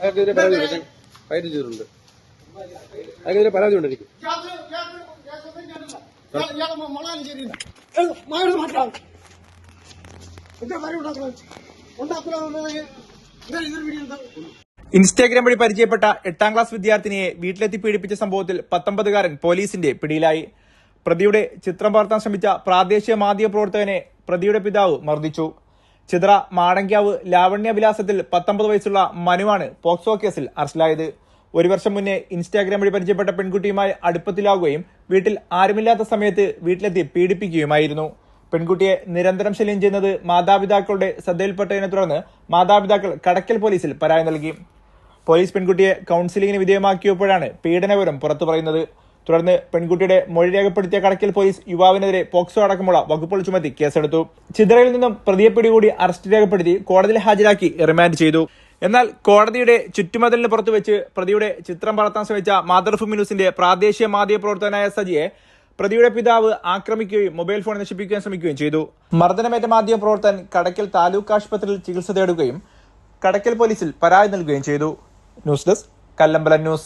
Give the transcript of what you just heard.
അയാൾക്കെതിരെ പരാതി ഫയൽ ചെയ്തിട്ടുണ്ട്. അയാൾക്കെതിരെ പരാതി ഉണ്ട് എനിക്ക് ഇൻസ്റ്റാഗ്രാം വഴി പരിചയപ്പെട്ട എട്ടാം ക്ലാസ് വിദ്യാർത്ഥിനിയെ വീട്ടിലെത്തി പീഡിപ്പിച്ച സംഭവത്തിൽ പത്തൊമ്പതുകാരൻ പോലീസിന്റെ പിടിയിലായി. പ്രതിയുടെ ചിത്രം പകർത്താൻ ശ്രമിച്ച പ്രാദേശിക മാധ്യമ പ്രവർത്തകനെ പ്രതിയുടെ പിതാവ് മർദ്ദിച്ചു. ചിത്ര മാടങ്കാവ് ലാവണ്യ വിലാസത്തിൽ പത്തൊമ്പത് വയസ്സുള്ള മനുവാണ് പോക്സോ കേസിൽ അറസ്റ്റിലായത്. ഒരു വർഷം മുന്നേ ഇൻസ്റ്റാഗ്രാം വഴി പരിചയപ്പെട്ട പെൺകുട്ടിയുമായി അടുപ്പത്തിലാവുകയും വീട്ടിൽ ആരുമില്ലാത്ത സമയത്ത് വീട്ടിലെത്തി പീഡിപ്പിക്കുകയുമായിരുന്നു. പെൺകുട്ടിയെ നിരന്തരം ശല്യം ചെയ്യുന്നത് മാതാപിതാക്കളുടെ ശ്രദ്ധയിൽപ്പെട്ടതിനെ തുടർന്ന് മാതാപിതാക്കൾ കടക്കൽ പോലീസിൽ പരാതി നൽകി. പോലീസ് പെൺകുട്ടിയെ കൌൺസിലിംഗിന് വിധേയമാക്കിയപ്പോഴാണ് പീഡനവിവരം പുറത്തു പറയുന്നത് തുടർന്ന് പെൺകുട്ടിയുടെ മൊഴി രേഖപ്പെടുത്തിയ കണക്കിൽ പോലീസ് യുവാവിനെതിരെ പോക്സോ അടക്കമുള്ള വകുപ്പുകൾ ചുമത്തി കേസെടുത്തു. ചിതറയിൽ നിന്നും പ്രതിയെ പിടികൂടി അറസ്റ്റ് രേഖപ്പെടുത്തി കോടതിയിൽ ഹാജരാക്കി റിമാൻഡ് ചെയ്തു. എന്നാൽ കോടതിയുടെ ചുറ്റുമതിലിന് പുറത്തുവെച്ച് പ്രതിയുടെ ചിത്രം പകർത്താൻ ശ്രമിച്ച മാതൃഭൂമി ന്യൂസിന്റെ പ്രാദേശിക മാധ്യമ പ്രവർത്തകനായ സജിയെ പ്രതിയുടെ പിതാവ് ആക്രമിക്കുകയും മൊബൈൽ ഫോൺ നശിപ്പിക്കുകയും ശ്രമിക്കുകയും ചെയ്തു. മർദ്ദനമേറ്റ മാധ്യമ പ്രവർത്തകൻ കടക്കൽ താലൂക്ക് ആശുപത്രിയിൽ ചികിത്സ തേടുകയും കടക്കൽ പോലീസിൽ പരാതി നൽകുകയും ചെയ്തു. News desk Kallambalam news.